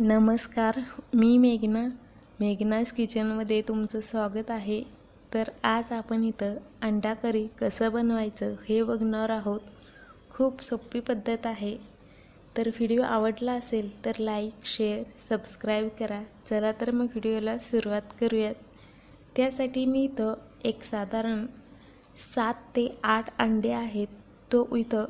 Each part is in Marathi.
नमस्कार मी मेघना. मेघनाज किचनमध्ये तुमचं स्वागत आहे. तर आज आपण इथं अंडा करी कसं बनवायचं हे बघणार आहोत. खूप सोपी पद्धत आहे. तर व्हिडिओ आवडला असेल तर लाईक शेअर सबस्क्राईब करा. चला तर मग व्हिडिओला सुरुवात करूयात. त्यासाठी मी इथं एक साधारण सात ते आठ अंडे आहेत. तो इथं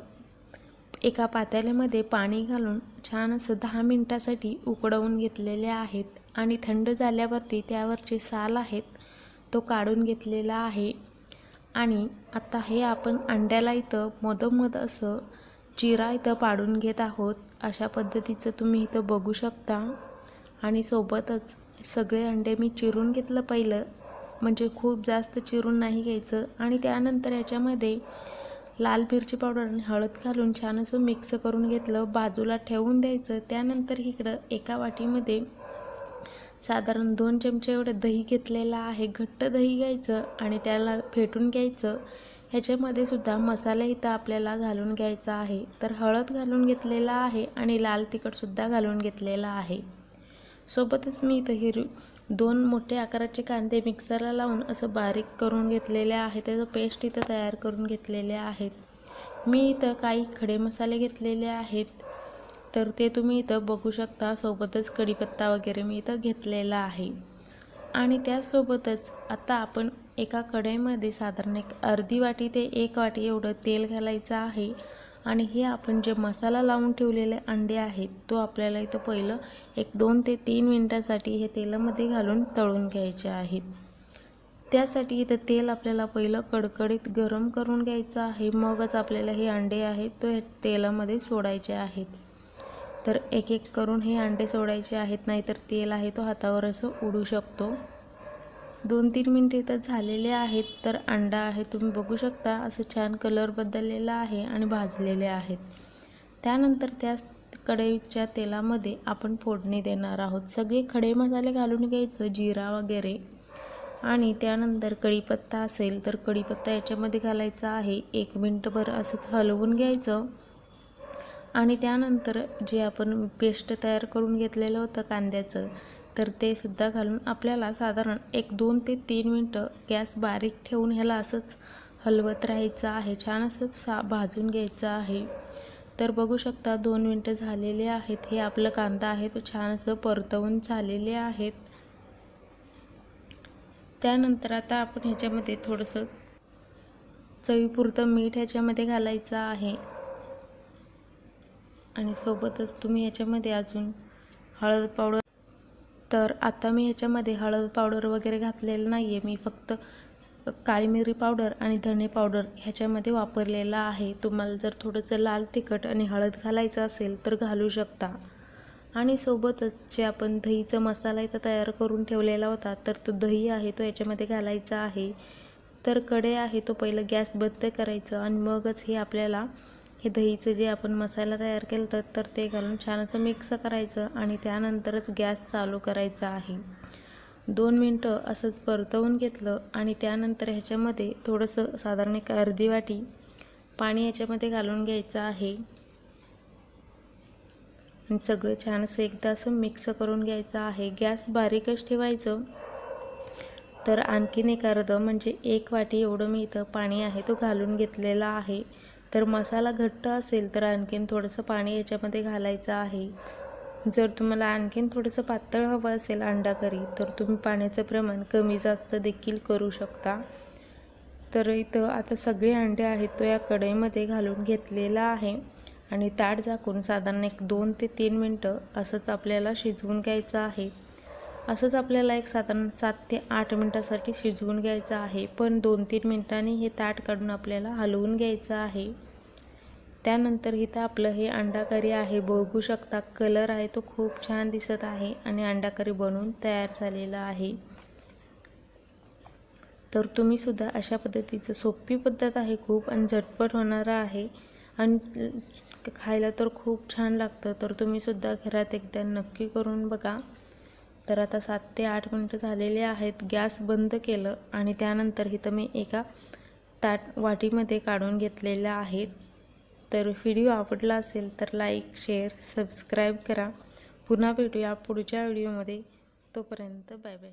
एका पातेल्यामध्ये पाणी घालून छान असं दहा मिनटासाठी उकडवून घेतलेले आहेत आणि थंड झाल्यावरती त्यावरचे साल आहेत तो काढून घेतलेला आहे. आणि आता हे आपण अंड्याला इथं मधोमध असं चिरा इथं पाडून घेत आहोत. अशा पद्धतीचं तुम्ही इथं बघू शकता. आणि सोबतच सगळे अंडे मी चिरून घेतलं पहिलं. म्हणजे खूप जास्त चिरून नाही घ्यायचं. आणि त्यानंतर याच्यामध्ये लाल मिरची पावडर आणि हळद घालून छान असं मिक्स करून घेतलं. बाजूला ठेवून द्यायचं. त्यानंतर इकडं एका वाटीमध्ये साधारण दोन चमचे एवढं दही घेतलेलं आहे. घट्ट दही घ्यायचं आणि त्याला फेटून घ्यायचं. ह्याच्यामध्ये सुद्धा मसाला इथं आपल्याला घालून घ्यायचा आहे. तर हळद घालून घेतलेला आहे आणि लाल तिखटसुद्धा घालून घेतलेला आहे. सोबतच मी इथं हिरवी दोन मोठे आकाराचे कांदे मिक्सरला लावून असं बारीक करून घेतलेले आहे त्याचं पेस्ट इथं तयार करून घेतलेले आहेत. मी इथं काही खडे मसाले घेतलेले आहेत. तर ते तुम्ही इथं बघू शकता. सोबतच कढीपत्ता वगैरे मी इथं घेतलेला आहे. आणि त्यासोबतच आता आपण एका कढईमध्ये साधारण एक अर्धी वाटी ते एक वाटी एवढं तेल घालायचं आहे. आणि हे आपण जे मसाला लावून ठेवलेले अंडे आहेत तो आपल्याला इथं पहिलं एक दोन ते तीन मिनटासाठी हे तेलामध्ये घालून तळून घ्यायचे आहेत. त्यासाठी इथं तेल आपल्याला पहिलं कडकडीत गरम करून घ्यायचं आहे. मगच आपल्याला हे अंडे आहेत तो हे तेलामध्ये सोडायचे आहेत. तर एक एक करून हे अंडे सोडायचे आहेत नाहीतर तेल आहे तो हातावर असं उडू शकतो. दोन तीन मिनटं इथं झालेले आहेत तर अंडा आहे तुम्ही बघू शकता. असं छान कलर बदललेला आहे आणि भाजलेले आहेत. त्यानंतर त्या कढईच्या तेलामध्ये आपण फोडणी देणार आहोत. सगळे खडे मसाले घालून घ्यायचं जिरा वगैरे. आणि त्यानंतर कढीपत्ता असेल तर कढीपत्ता याच्यामध्ये घालायचा आहे. एक मिनटभर असंच हलवून घ्यायचं. आणि त्यानंतर जे आपण पेस्ट तयार करून घेतलेलं होतं कांद्याचं तर ते सुद्धा घालून आपल्याला साधारण एक दोन ते तीन मिनटं गॅस बारीक ठेवून ह्याला असंच हलवत राहायचं आहे. छान असं सा भाजून घ्यायचं आहे. तर बघू शकता दोन मिनटं झालेले आहेत. हे आपलं कांदा आहे तो छान असं परतवून झालेले आहेत. त्यानंतर आता आपण ह्याच्यामध्ये थोडंसं चवीपुरतं मीठ ह्याच्यामध्ये घालायचं आहे. आणि सोबतच तुम्ही ह्याच्यामध्ये अजून हळद पावडर तर आता मी ह्याच्यामध्ये हळद पावडर वगैरे घातलेलं नाही आहे मी फक्त काळी मिरी पावडर आणि धणे पावडर ह्याच्यामध्ये वापरलेला आहे. तुम्हाला जर थोडंसं लाल तिखट आणि हळद घालायचं असेल तर घालू शकता. आणि सोबतच जे आपण दहीचा मसाला इथं तयार करून ठेवलेला होता तर तो दही आहे तो याच्यामध्ये घालायचा आहे. तर कडे आहे तो पहिलं गॅस बंद करायचं आणि मगच हे आपल्याला हे दहीचं जे आपण मसाला तयार केलं तर तर ते घालून छान असं मिक्स करायचं आणि त्यानंतरच गॅस चालू करायचा आहे. दोन मिनटं असंच परतवून घेतलं आणि त्यानंतर ह्याच्यामध्ये थोडंसं साधारण एक अर्धी वाटी पाणी याच्यामध्ये घालून घ्यायचं आहे. आणि सगळं छान असं एकदा असं मिक्स करून घ्यायचं आहे. गॅस बारीकच ठेवायचं. तर आणखीन एक अर्धं म्हणजे एक वाटी एवढं मी इथं पाणी आहे तो घालून घेतलेला आहे. तर मसाला घट्ट असेल तर आणखीन थोडंसं पाणी याच्यामध्ये घालायचं आहे. जर तुम्हाला आणखीन थोडंसं पातळ हवं असेल अंडा करी तर तुम्ही पाण्याचं प्रमाण कमी जास्त देखील करू शकता. तर इथं आता सगळे अंडे आहेत तो या कढईमध्ये घालून घेतलेला आहे. आणि ताट झाकून साधारण एक दोन ते तीन मिनटं असंच आपल्याला शिजवून घ्यायचं आहे. असंच आपल्याला एक साधारण सात ते आठ मिनटासाठी शिजवून घ्यायचं आहे. पण दोन तीन मिनटांनी हे ताट काढून आपल्याला हलवून घ्यायचं आहे. त्यानंतर इथं आपलं हे अंडाकरी आहे बघू शकता. कलर आहे तो खूप छान दिसत आहे आणि अंडाकरी बनवून तयार झालेला आहे. तर तुम्हीसुद्धा अशा पद्धतीचं सोपी पद्धत आहे खूप आणि झटपट होणारं आहे. आणि खायला तर खूप छान लागतं तर तुम्हीसुद्धा घरात एकदा नक्की करून बघा. तर आता सात ते आठ मिनटं झालेले आहेत गॅस बंद केलं आणि त्यानंतर इथं मी एका ताट वाटीमध्ये काढून घेतलेल्या आहेत तर व्हिडिओ आवडला असेल तर लाईक शेअर सबस्क्राईब करा. पुन्हा भेटूया पुढच्या व्हिडिओमध्ये. तोपर्यंत बाय बाय.